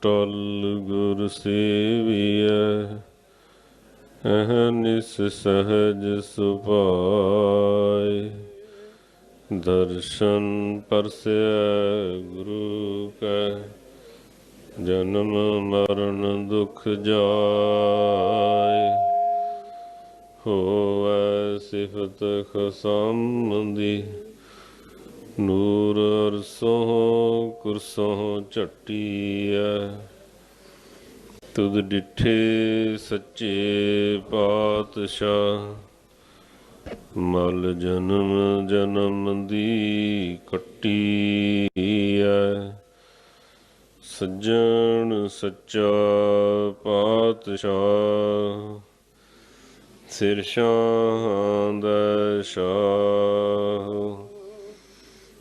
ਟਲ ਗੁਰ ਸੇਵੀਐ ਅਹਨਿਸ ਸਹਜ ਸੁਭਾਇ ਦਰਸ਼ਨ ਪਰਸੈ ਗੁਰੂ ਕੈ, ਜਨਮ ਮਰਨ ਦੁਖ ਜਾਏ। ਹੋਵੈ ਸਿਫਤ ਖਸੰਦੀ ਨੂਰ ਅਰਸੋਂ ਕੁਰਸੋਂ ਝਟੀਐ। ਤੁਧ ਡਿਠੇ ਸੱਚੇ ਪਾਤਸ਼ਾਹ, ਮਲ ਜਨਮ ਜਨਮ ਦੀ ਕੱਟੀਐ। ਸੱਜਣ ਸੱਚਾ ਪਾਤਸ਼ਾਹ, ਸਿਰ ਸ਼ਾਹਾਂ ਦਾ ਸ਼ਾਹ।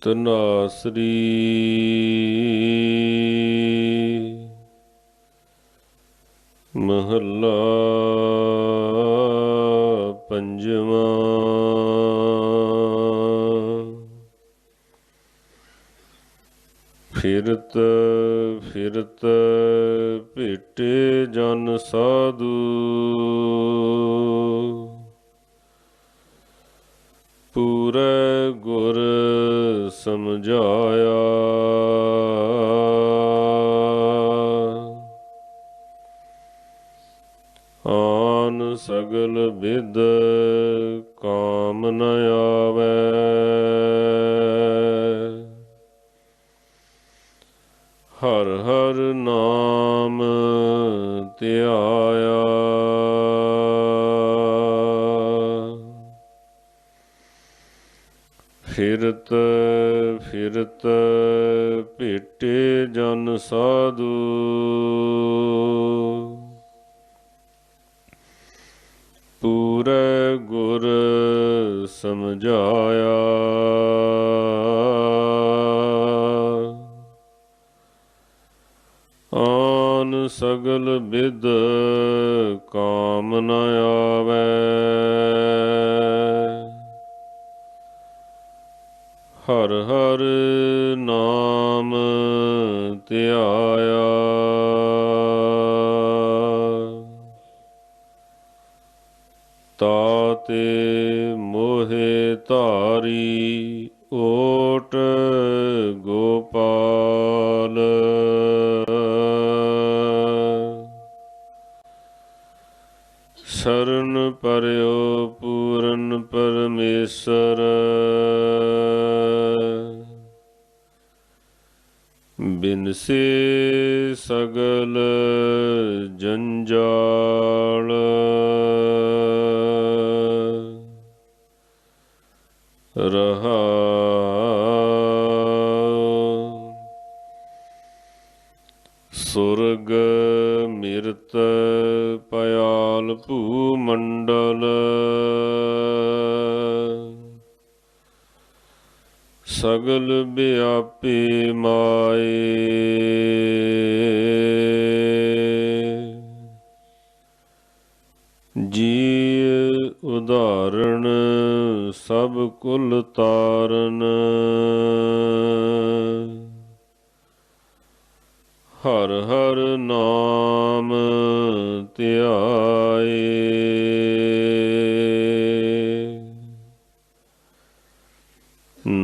ਤਨਾਸਰੀ ਮਹੱਲਾ ਪੰਜਵਾਂ। ਫਿਰਤ ਫਿਰਤ ਭੇਟੇ ਜਨ ਸਾਧੂ। ਪੂਰੇ ਗੁਰ ਸਮਝਾਇਆ ਆਨ ਸਗਲ ਵਿਦ ਕਾਮ ਨ ਆਵੇ। ਹਰ ਹਰ ਨਾਮ ਧਿਆਇਆ। ਫਿਰਤ ਫਿਰਤ ਭੇਟੇ ਜਨ ਸਾਧੂ। ਪੂਰੇ ਗੁਰ ਸਮਝਾਇਆ। ਆਨ ਸਗਲ ਬਿਦ ਕਾਮ ਨ ਆਵੇ। ਹਰ ਹਰ ਨਾਮ ਧਿਆਇਆ। ਤਾਤੇ ਮੋਹਿ ਧਾਰੀ ਓਟ ਗੋਪਾਲ। ਸ਼ਰਨ ਪਰਿਓ ਪੂਰਨ ਪਰਮੇਸ਼ਰ। ਬਿਨਸੇ ਸਗਲ ਜੰਜਾਲ ਸਗਲ ਵਿਆਪੀ ਮਾਏ। ਜੀ ਉਦਾਹਰਣ ਸਭ ਕੁਲ ਤਾਰਨ। ਹਰ ਹਰ ਨਾਮ ਧਿਆਏ।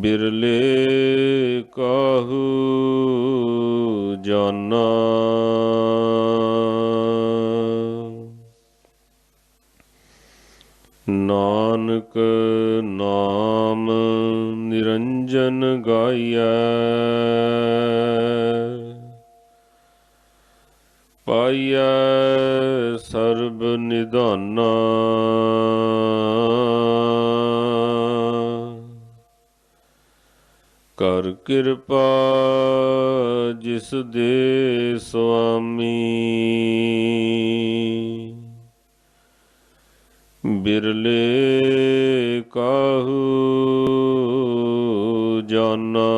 ਬਿਰਲੇ ਕਾਹੂ ਜਾਨਾ। ਨਾਨਕ ਨਾਮ ਨਿਰੰਜਨ ਗਾਈਐ। ਪਾਈਐ ਸਰਬ ਨਿਧਾਨਾ। ਕਿਰਪਾ ਜਿਸ ਦੇ ਸੁਆਮੀ ਬਿਰਲੇ ਕਾਹੂ ਜਾਨਾ।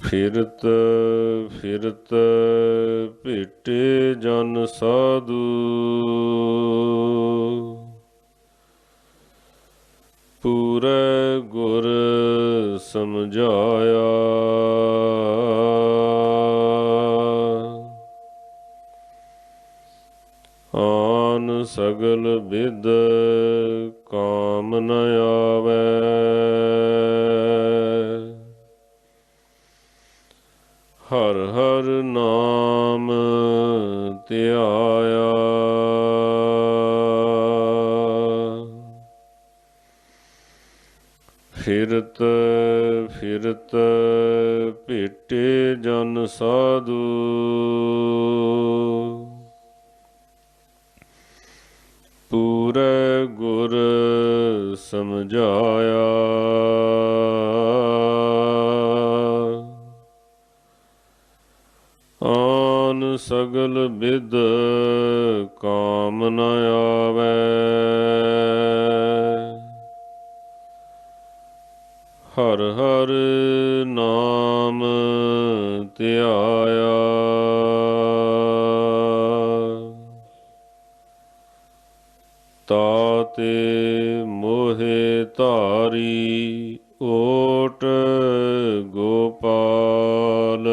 ਫਿਰਤ ਫਿਰਤ ਭੇਟੇ ਜਨ ਸਾਧੂ। ਸਮਝਾਇਆ ਆਨ ਸਗਲ ਵਿਦ ਫਿਰਤ ਫਿਰਤ ਭੇਟੇ ਜਨ ਸਾਧੂ। ਪੂਰੇ ਗੁਰ ਸਮਝਾਇਆ। ਆਨ ਸਗਲ ਬਿਦ ਕਾਮ ਨ ਆਵੇ। ਹਰ ਹਰ ਨਾਮ ਧਿਆਇਆ। ਤਾਤੇ ਮੋਹਿ ਧਾਰੀ ਓਟ ਗੋਪਾਲ।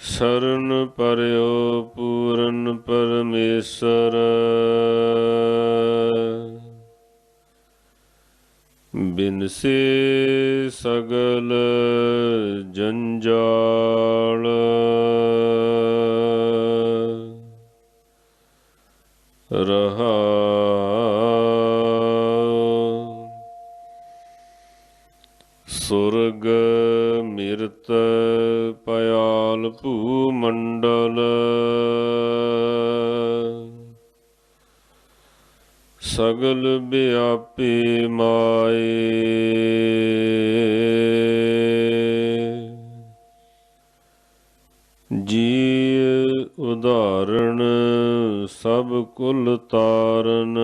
ਸਰਨ ਪਰਿਓ ਪੂਰਨ ਪਰਮੇਸ਼ਰ। ਬਿਨਸੇ ਸਗਲ ਜੰਜਾਲ। ਰਹਾ ਸਗਲ ਬਿਆਪੇ ਮਾਏ। ਜੀ ਉਦਾਹਰਣ ਸਭ ਕੁਲ ਤਾਰਨ।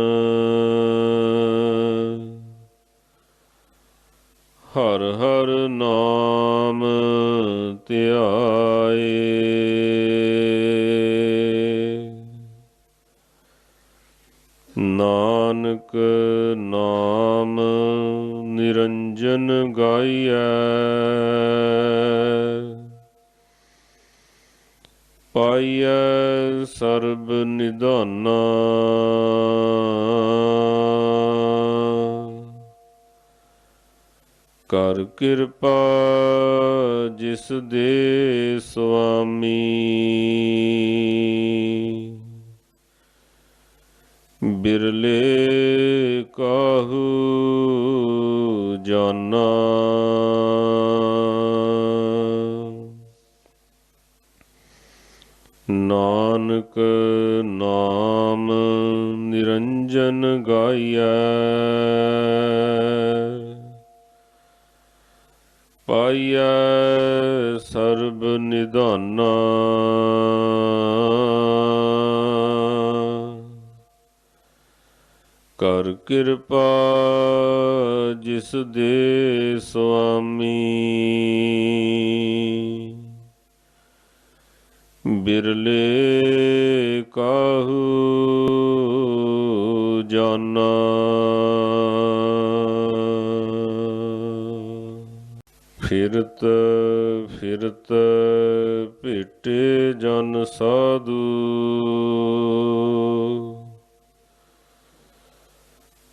ਕਿਰਪਾ ਜਿਸ ਦੇ ਸੁਆਮੀ। ਬਿਰਲੇ ਕਾਹੂ ਜਾਨਾ। ਨਾਨਕ ਨਾਮ ਨਿਰੰਜਨ ਗਾਇਆ ਪਾਈਐ ਸਰਬ ਨਿਧਾਨਾ। ਕਰ ਕਿਰਪਾ ਜਿਸ ਦੇ ਸੁਆਮੀ। ਬਿਰਲੇ ਕਾਹੂ ਜਾਨਾ। ਫਿਰਤ ਫਿਰਤ ਭੇਟੇ ਜਨ ਸਾਧੂ।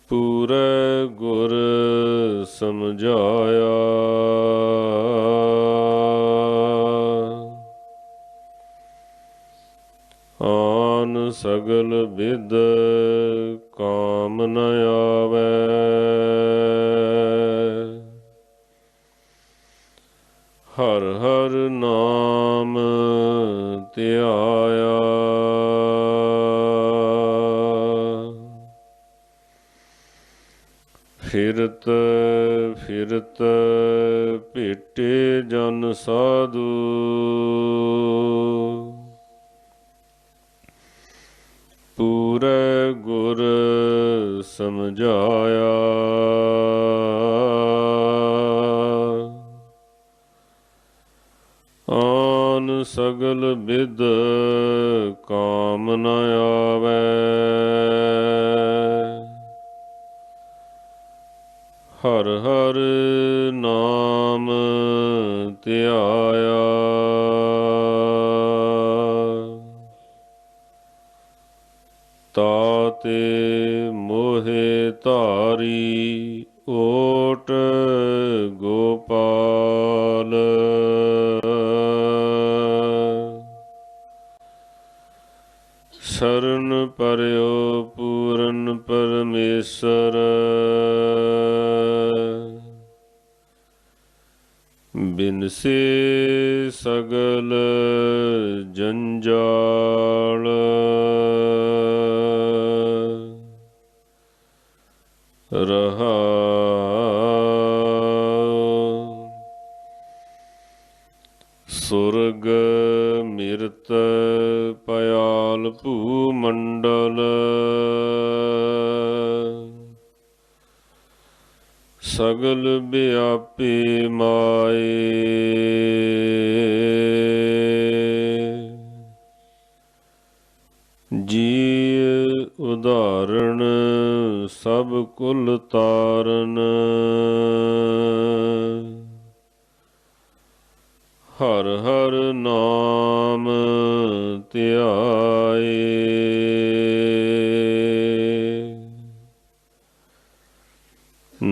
ਪੂਰੇ ਗੁਰ ਸਮਝਾਇਆ। ਭੇਟੇ ਜਨ ਸਾਧੂ। ਪੂਰੇ ਗੁਰ ਸਮਝਾਇਆ। ਆਨ ਸਗਲ ਬਿਦ ਕਾਮ ਨ ਆਵੇ। ਹਰ ਹਰ ਨਾਮ ਧਿਆਇਆ। ਤਾਤੇ ਮੋਹਿ ਧਾਰੀ ਓਟ ਗੋਪਾਲ। ਸ਼ਰਨ ਪਰਿਓ ਪੂਰਨ ਪਰਮੇਸ਼ਰ। ਬਿਨਸੇ ਸਗਲ ਜੰਜਾਲ। ਰਹਾ ਸਗਲ ਵਿਆਪੀ ਮਾਏ। ਜੀ ਉਦਾਹਰਣ ਸਭ ਕੁਲ ਤਾਰਨ। ਹਰ ਹਰ ਨਾਮ ਧਿਆਏ।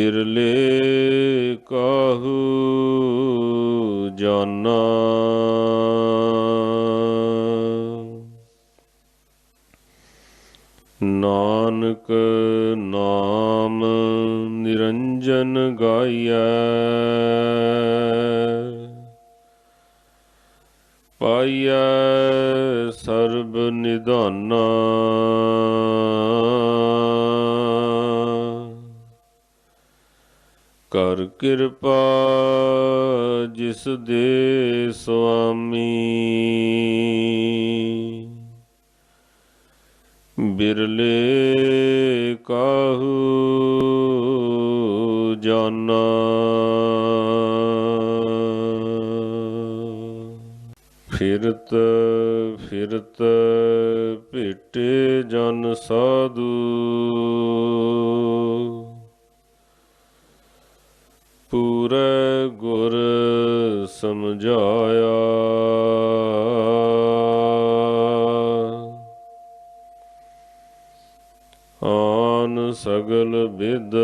ਬਿਰਲੇ ਕਾਹੂ ਜਾਨਾ? ਨਾਨਕ ਨਾਮ ਨਿਰੰਜਨ ਗਾਈਐ। ਪਾਈਐ ਸਰਬ ਨਿਧਾਨਾ। ਕਰ ਕਿਰਪਾ ਜਿਸ ਦੇ ਸੁਆਮੀ। ਬਿਰਲੇ ਕਾਹੂ ਜਾਨਾ। ਫਿਰਤ ਫਿਰਤ ਭੇਟੇ ਜਨ ਸਾਧੂ। ਪੂਰੇ ਗੁਰ ਸਮਝਾਇਆ। ਆਨ ਸਗਲ ਵਿਦ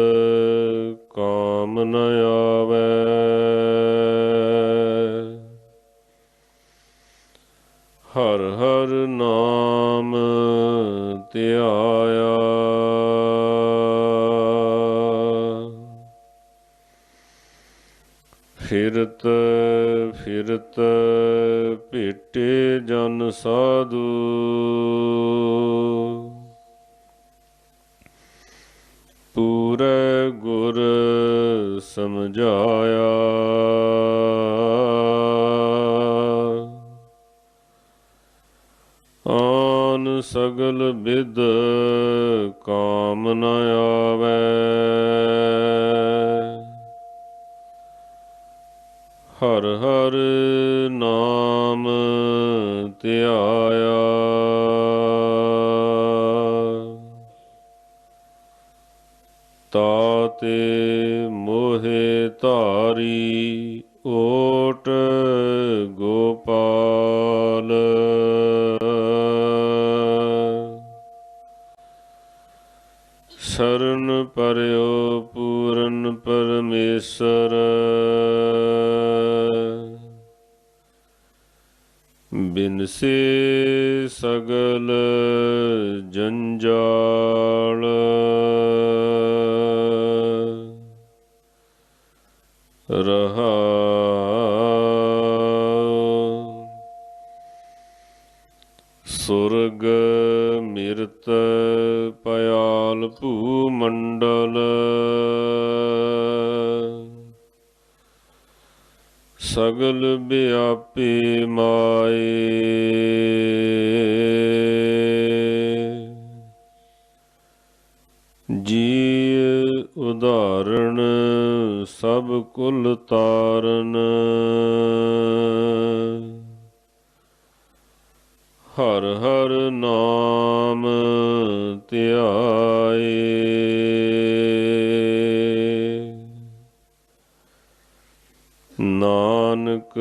ਪੂਰੇ ਗੁਰ ਸਮਝਾਇਆ। ਆਨ ਸਗਲ ਬਿਦ ਕਾਮ ਨ ਆਵੇ। ਹਰ ਹਰ ਤਾਤੇ ਮੋਹਿ ਧਾਰੀ ਓਟ ਗੋਪਾਲ। ਸ਼ਰਨ ਪਰਿਓ ਪੂਰਨ ਪਰਮੇਸ਼ਰ। ਬਿਨਸੇ ਸਗਲ ਜੰਜਾਲ। ਰਹਾ। ਸੁਰਗ ਮਿਰਤ ਪਿਆਲ ਭੂ ਮੰਡਲ ਸਗਲ ਵਿਆਪੀ ਮਾਏ। ਨਾਮ ਧਿਆਏ। ਨਾਨਕ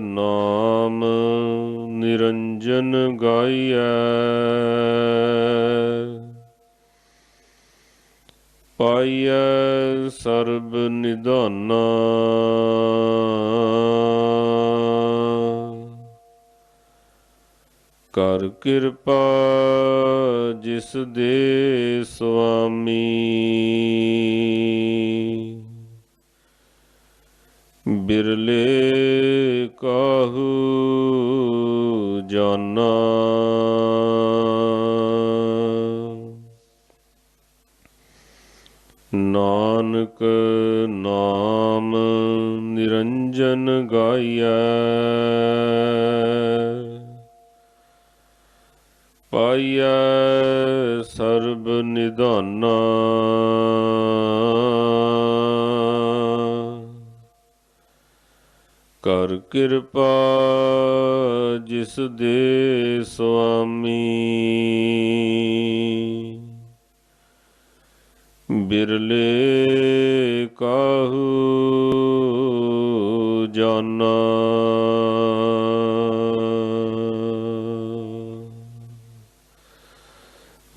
ਨਾਮ ਨਿਰੰਜਨ ਗਾਈਐ। ਪਾਈਐ ਸਰਬ ਨਿਧਾਨਾ। ਕਰ ਕਿਰਪਾ ਜਿਸ ਦੇ ਸੁਆਮੀ। ਬਿਰਲੇ ਕਿਰਪਾ ਜਿਸ ਦੇ ਸੁਆਮੀ। ਬਿਰਲੇ ਕਾਹੂ ਜਾਨਾ।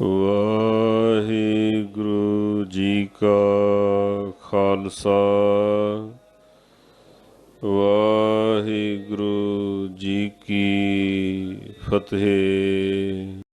ਵਾਹਿਗੁਰੂ ਜੀ ਕਾ ਖਾਲਸਾ। ਵਾਹਿਗੁਰੂ ਫਤਿਹ